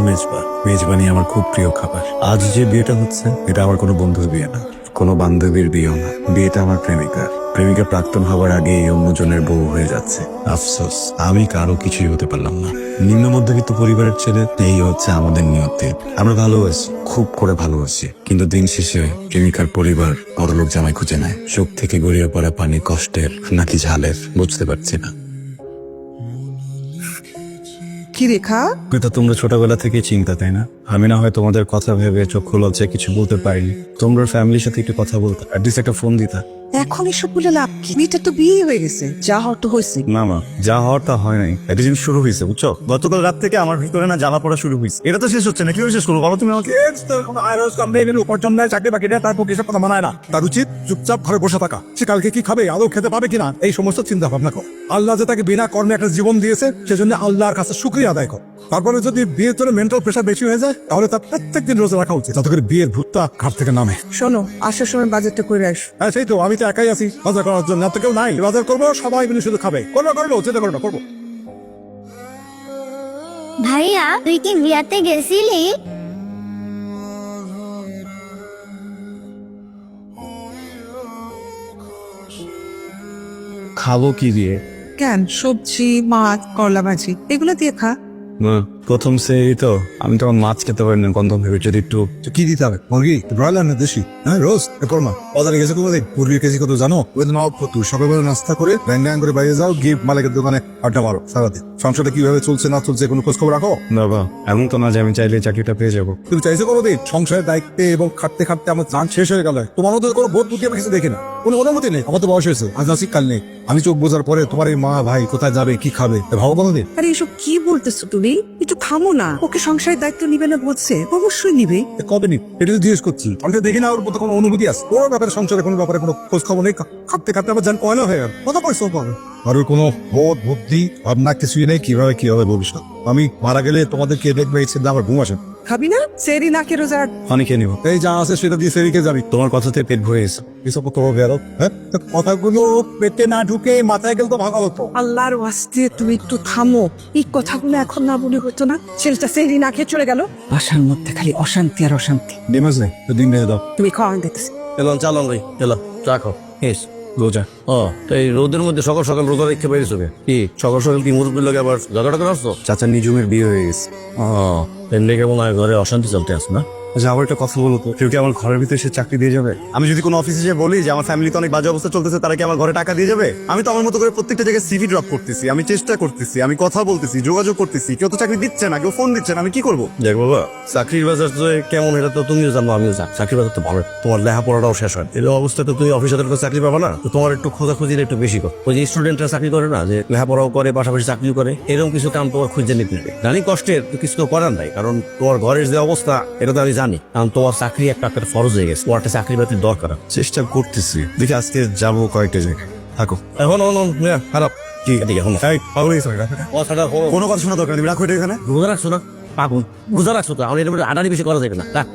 মেজবা। মেজবানি আমার খুব প্রিয় খাবার। আজ যে বিয়েটা হচ্ছে, এটা আমার কোনো বন্ধুর বিয়ে না। কোনো বান্ধবীর বিয়েও না। বিয়েটা আমার প্রেমিকার। প্রেমিকা প্রাক্তন হওয়ার আগে অন্যজনের বউ হয়ে যাচ্ছে। আফসোস, আমি কারও কিছুই হতে পারলাম না। নিম্ন মধ্যবিত্ত পরিবারের ছেলে, এই হচ্ছে আমাদের নিয়তি আমরা ভালোবাসি খুব করে ভালোবাসি কিন্তু দিন শেষে প্রেমিকার পরিবার বড়লোক জামাই খুঁজে নেয়। চোখ থেকে গড়িয়ে পড়া পানি কষ্টের, নাকি ঝালের, বুঝতে পারছি না। কি রেখা? এটা তোমরা ছোটবেলা থেকে চিন্তা, তাই না? আমি না হয় তোমাদের কথা ভেবে চোখ লজ্জায় কিছু বলতে পারিনি। তোমরা ফ্যামিলির সাথে একটু কথা বলতে অ্যাটলিস্ট একটা ফোন দিতা। এখন এসব বলে লাভ কি? মেয়েটা তো বিয়ে হয়ে গেছে। যা হওয়ার তো হয়েছে। না মা যা হওয়ার তা হয় নাই। এটা জিনিস শুরু হয়েছে বুঝছ? গতকাল রাত থেকে আমার ভিতরে না জ্বালা পড়া শুরু হয়েছে। এটা তো শেষ হচ্ছে না কীভাবে শেষ করব? বলো তুমি আমাকে। আয়রস কোম্পানির উপার্জন নেয় চাকরি বাকরি নেয় তারপর এসব কথা মানায় না? তার উচিত চুপচাপ ঘরে বসে থাকা। সে কালকে কি খাবে আদৌ খেতে পাবে কিনা এই সমস্ত চিন্তা ভাবনা কর। আল্লাহ যে তাকে বিনা কর্মে একটা জীবন দিয়েছে সেজন্য আল্লাহর কাছে শুক্রিয়া আদায় কর। তারপরে যদি বিয়ের জন্য মেন্টাল প্রেশার বেশি হয়ে যায় তাহলে তার প্রত্যেক দিন রোজা রাখা উচিত যাতে করে বিয়ের ভূতটা ঘাট থেকে নামে। শোনো আসার সময় বাজেটটা করে আস। হ্যাঁ সেই তো আমি তো একাই আছি বাজার করার জন্য আর তো কেউ নাই। বাজার করব সবাই মিলে শুধু খাবে। করব করব চিন্তা করব করব। ভাইয়া তুই কি বিয়াতে গেছিলি? খাব কি দিয়ে? কেন? সবজি মাছ করলা ভাজি এগুলো দিয়ে খা। মা, প্রথম সেই তো আমি তখন মাছ খেতে পারি না গন্ধ ভেবে যদি একটু কি দিতে হবে? মুরগি? ব্রয়লার না দেশি? হ্যাঁ রোজ। করমা বাজারে গেছে কোথায় পূর্বী কেজি কত জানো? ওই নব কত সকালবেলা নাস্তা করে ব্যাং ব্যাং করে বাইরে যাও গিয়ে মালিকের দোকানে আড্ডা মারো সারাদিন। সংসারটা কীভাবে চলছে না চলছে কোনো খোঁজ খবর রাখো? বাবা এমন তো না যে আমি চাইলে চাকরিটা পেয়ে যাব। তুমি চাইছো কোনোদিন? সংসারের দায়িত্বে এবং খাটতে খাটতে আমার যান শেষ হয়ে গেল। তোমার মধ্যে কোনো বোধ বুদ্ধি আমি কিছু দেখি না। কোনো অনুমতি নেই। আমার তো বয়স হয়েছে আজ আসি কাল নেই। আমি চোখ বোঝার পরে তোমার এই মা ভাই কোথায় যাবে কি খাবে? তা ভাবো কোনোদিন? আরে এসব কি বলতেছো তুমি? একটু থামো না। ওকে সংসারের দায়িত্ব নিবে না বলছে। অবশ্যই নিবে। কবে নি এটা তো জিজ্ঞেস করছি। আমি তো দেখি না ওর মতো কোনো অনুভূতি আছে। ওর ব্যাপারে সংসারে কোনো ব্যাপারে কোনো খোঁজ খবর নেই। খাটতে খাটতে আবার যান কয়লা হয়ে গেল। কত পয়সা পাবে? আর ওর কোনো বোধ বুদ্ধি ভাবনা কিছুই নেই। কীভাবে কীভাবে ভবিষ্যৎ? আমি মারা গেলে তোমাদেরকে দেখবে ইচ্ছে আমার ঘুম আসে। খাবি না? সেরি নাকে রোজা অনেকে নিব। এই যা আছে সেটা দিয়ে সেদিকে যাবি। তোমার কথাতে পেট ভরে গেছে। এসব তো গেল হ্যাঁ? কথাগুলো পেটে না ঢুকে মাথায় গেল তো ভালো হতো। আল্লাহর ওয়াস্তে তুমি একটু থামো। এই কথাগুলো এখন না বলে হতো না। ছেলেটা সেরি না খেয়ে চলে গেল। বাসার মধ্যে খালি অশান্তি আর অশান্তি। ডিমাস নেই তো দিন দাও। তুমি খাওয়ান দিতেছি। এলো চালো ভাই এলো চা খাও। হেস রোজা। ও তো এই রোদের মধ্যে সকাল সকাল রোজা রেখে বেরিয়েছো কে? কি? সকাল সকাল কি মুরব্বীর লোক আবার ঝগড়া করে আসছো চাচা নিজুমের বিয়ে হয়ে গেছে। ও এর লেগে মনে হয় ঘরে অশান্তি চলতে আস না? আচ্ছা আবার একটা কথা বলো তো, কেউ কি আমার ঘরের ভিতরে সে চাকরি দিয়ে যাবে? আমি যদি কোনো অফিসে যে বলি যে আমার ফ্যামিলিতে অনেক বাজে অবস্থা চলতেছে, তারা কি আমার ঘরে টাকা দিয়ে যাবে? আমি তো আমার মতো করে প্রত্যেকটা জায়গায় সিভি ড্রপ করতেছি, আমি চেষ্টা করতেছি, আমি কথা বলতেছি, যোগাযোগ করতেছি, কেউ তো চাকরি দিচ্ছে না, কেউ ফোন দিচ্ছে না, আমি কি করব? দেখ বাবা, চাকরির বাজার তো কেমন এটা তো তুমিও জানো, আমিও জানি। চাকরির বাজার তো ভালো তোমার লেখাপড়াটাও শেষ হয়। এই অবস্থা তো তুমি অফিসারের কাছে চাকরি পাবা না। তো তোমার একটু খোঁজাখুঁজির একটু বেশি কর। ওই যে স্টুডেন্টরা চাকরি করে না, যে লেখাপড়াও করে, পাশাপাশি চাকরিও করে, এরকম কিছু কাম তোমার খুঁজে নিতে জানি কষ্টের, তো কিছু তো করার নাই। কারণ তোমার ঘরের যে অবস্থা, এটা তো আমি জানি কারণ তোমার চাকরি একটা একটা ফরজ হয়ে গেছে। তোমার একটা চাকরি বাতির দরকার। চেষ্টা করতেছি। দেখি আজকে যাব কয়েকটা জায়গায়। থাকো। এখন খারাপ কি? এদিকে এখন এই, পাগল হয়েছে নাকি? কথাটা কোনো কথা শোনা দরকার নেই। রাখো এটা এখানে। রোজা রাখছো না? পাগল। রোজা রাখছো তো? আমার এর আডানি বেশি করা যাবে না। রাখ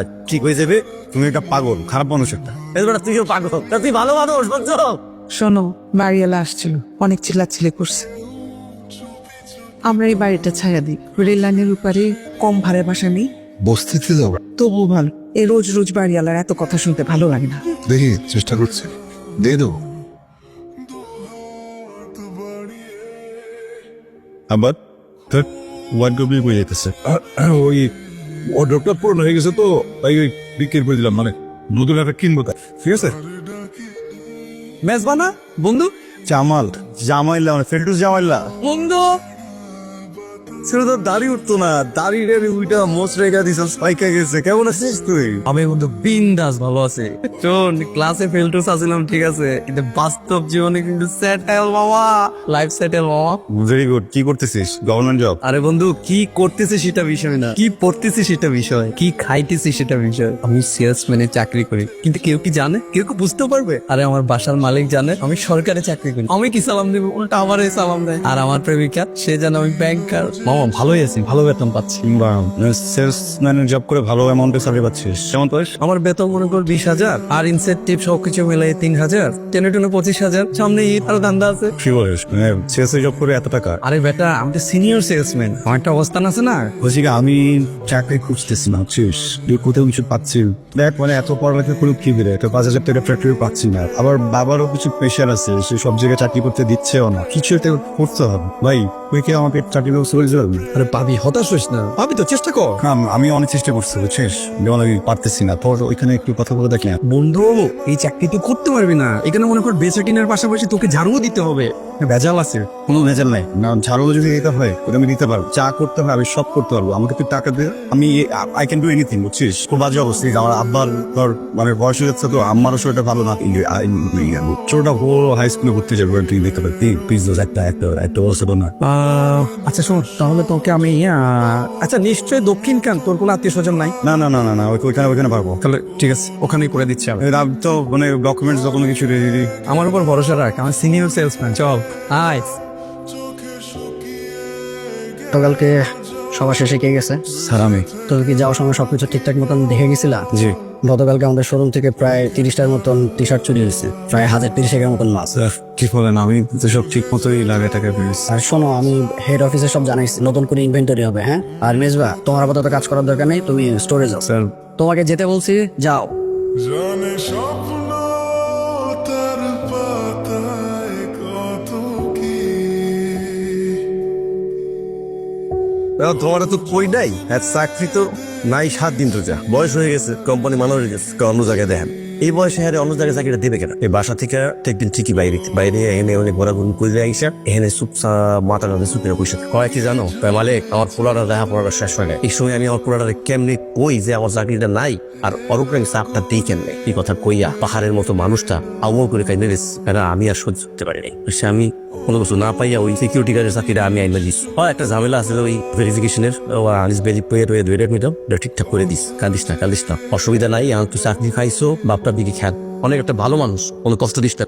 রাখ ঠিক হয়ে যাবে। তুমি একটা পাগল খারাপ মানুষ একটা। এবার তুইও পাগল। তা তুই ভালো মানুষ বুঝছ? শোনো বাড়িওয়ালা আসছিল। অনেক চিল্লাচিল্লি করছে। আমরা এই বাড়িটা ছায়া দিই। রেল লাইনের উপরে কম ভাড়ার বাসা নেই। বস্তিতে যাও। তবু ভালো এই রোজ রোজ বাড়িওয়ালার এত কথা শুনতে ভালো লাগে না। দেখি চেষ্টা করছি। দিয়ে দেবো। আবার? তোর ওয়ার্ড গবলি বই যেতেছে ওই অর্ডারটা পূরণ হয়ে গেছে তো তাই ওই বিক্রি করে দিলাম মানে নতুন একটা কিনবো তাই ঠিক আছে? মেজবানা বন্ধু? জামাল জামাইলা মানে ফেলটুস জামাইলা। বন্ধু সেটা তোর দাড়ি উঠতো না। দাড়ি উইটা মোচ রেখা দিস স্পাইকা গেছে। কেমন আছিস তুই? আমি কিন্তু বিন্দাস ভালো আছে। শোন ক্লাসে ফেলটুস ঠিক আছে। কিন্তু বাস্তব জীবনে কিন্তু সেটেল মামা। লাইফ সেটেল মামা। ভেরি গুড কি করতেছিস? গভর্নমেন্ট জব আরে বন্ধু কি করতেছি সেটা বিষয় না। কি পড়তেছি সেটা বিষয়। কি খাইতেছি সেটা বিষয়। আমি সেলসম্যানে চাকরি করি। কিন্তু কেউ কি জানে? কেউ কি বুঝতে পারবে? আরে আমার বাসার মালিক জানে আমি সরকারি চাকরি করি। আমি কি সালাম দেবো? উল্টা আমারে সালাম দেয়। আর আমার প্রেমিকা সে জানে আমি ব্যাংকার মামা ও ভালোই আছি ভালো বেতন পাচ্ছি। সেলসম্যানের জব করে ভালো অ্যামাউন্টের স্যালারি পাচ্ছিস। কেমন পাস আমার বেতন মনে কর বিশ হাজার আর ইনসেন্টিভ সবকিছু মিলে তিন হাজার টেনে টেনে পঁচিশ হাজার সামনে ঈদ আরও ধান্দা আছে। কি বলিস? মানে সেলসে জব করে এত টাকা? আরে বেটা আমি তো সিনিয়র সেলসম্যান আমার একটা অবস্থান আছে না। বলছি আমি চাকরি খুঁজতেছি না বুঝছিস তুই কোথাও কিছু পাচ্ছি দেখ মানে এত পড়ালেখা করে কি বেরে একটা পাঁচ হাজার টাকা ফ্যাক্টরি পাচ্ছি না। আবার বাবারও কিছু প্রেশার আছে সে সব জায়গায় চাকরি করতে দিচ্ছেও না। কিছু একটা করতে হবে ভাই। তুই কি চাকরি ব্যবস্থা করে দিতে আরে পাবি হতাশ হইস না। পাবি তো চেষ্টা কর। আমি অনেক চেষ্টা করছি বুঝছিস? যেমন আমি পারতেছি না। তোর ওইখানে একটু কথা বলে দেখ না। বন্ধু এই চাকরি তুই করতে পারবি না। এখানে মনে কর বেচা কিনার পাশাপাশি তোকে ঝাড়ুও দিতে হবে। ভেজাল আছে? কোনো ভেজাল নাই। না ঝাড়ু যদি দিতে হয় ওটা আমি দিতে পারব। চা করতে হবে আমি সব করতে পারব। আমাকে তুই টাকা দে। আমি আই ক্যান ডু এনিথিং বুঝছিস? খুব বাজে অবস্থা। আমার আব্বার ধর মানে বয়স হয়ে যাচ্ছে তো আমারও শরীরটা ভালো না। ছোটটা বড় হাই স্কুলে ভর্তি যাবে তুই দেখতে পারবি প্লিজ একটা একটা একটা অবস্থা না। আচ্ছা শোন তাহলে তোকে আমি আচ্ছা নিশ্চয়ই দক্ষিণ কান? তোর কোনো আত্মীয় স্বজন নাই? না না না না না ওই- ওইখানে ওইখানে পারব। তাহলে ঠিক আছে ওখানেই করে দিচ্ছি আমি তো মানে ডকুমেন্টস কোনো কিছু আমার উপর ভরসা রাখ আমার সিনিয়র সেলসম্যান চল। আয়। গতকালকে সবার শেষে কে গেছে? স্যার আমি। তুমি কি যাওয়ার সময় সবকিছু ঠিকঠাক মতন দেখে গেছিলা? জি। গতকালকে আমাদের শোরুম থেকে প্রায় তিরিশটার মতন টি শার্ট চুরি হয়েছে। প্রায় হাজার তিরিশ একের মতন মাছ স্যার কি বলেন? আমি তো সব ঠিক মতোই লাগে টাকা পেয়েছি আর শোনো আমি হেড অফিসে সব জানাইছি। নতুন করে ইনভেন্টরি হবে হ্যাঁ? আর মেজবা তোমার আপাতত কাজ করার দরকার নেই তুমি স্টোরে যাও। স্যার। তোমাকে যেতে বলছি যাও। তোমার তো কই নাই? হ্যাঁ চাকরি তো নাই সাত দিন তো যা। বয়স হয়ে গেছে, কোম্পানি মানুষ হয়ে গেছে অন্য জায়গায় দেখেন। এই বয়সে হ্যাঁ অন্য জায়গায় চাকরিটা দেবে কেন? এই বাসা থেকে একদিন ঠিকই বাইরে বাইরে এনে অনেক ঘোরাঘুরি করে আইসা এখানে চুপচাপ মাথা কাঁধে চুপে পয়সা কয় কি জানো? মালিক, আমার পোলাটা দেখা পড়াটা শেষ হয় না এই সময় আমি আমার পোলাটা কেমনি কই যে আমার চাকরিটা নাই? আর অরূপরা চাপটা দিই কেমনে? এই কথা কইয়া পাহাড়ের মতো মানুষটা আউ করে কাই নেড়েছে আমি আর সহ্য করতে পারি নাই। সে আমি কোনো কিছু না পাইয়া ওই সিকিউরিটি গার্ডের চাকরিটা আমি আইনা দিস হয় একটা ঝামেলা আছে ওই ভেরিফিকেশনের আনিস বেলি পেয়ে রয়ে ধরে ওটা ঠিকঠাক করে দিস। কাঁদিস না কাঁদিস না। অসুবিধা নাই আমার তুই চাকরি খাইছো বাপটা দিকে খ্যাত অনেক একটা ভালো মানুষ, কোনো কষ্ট দিস না।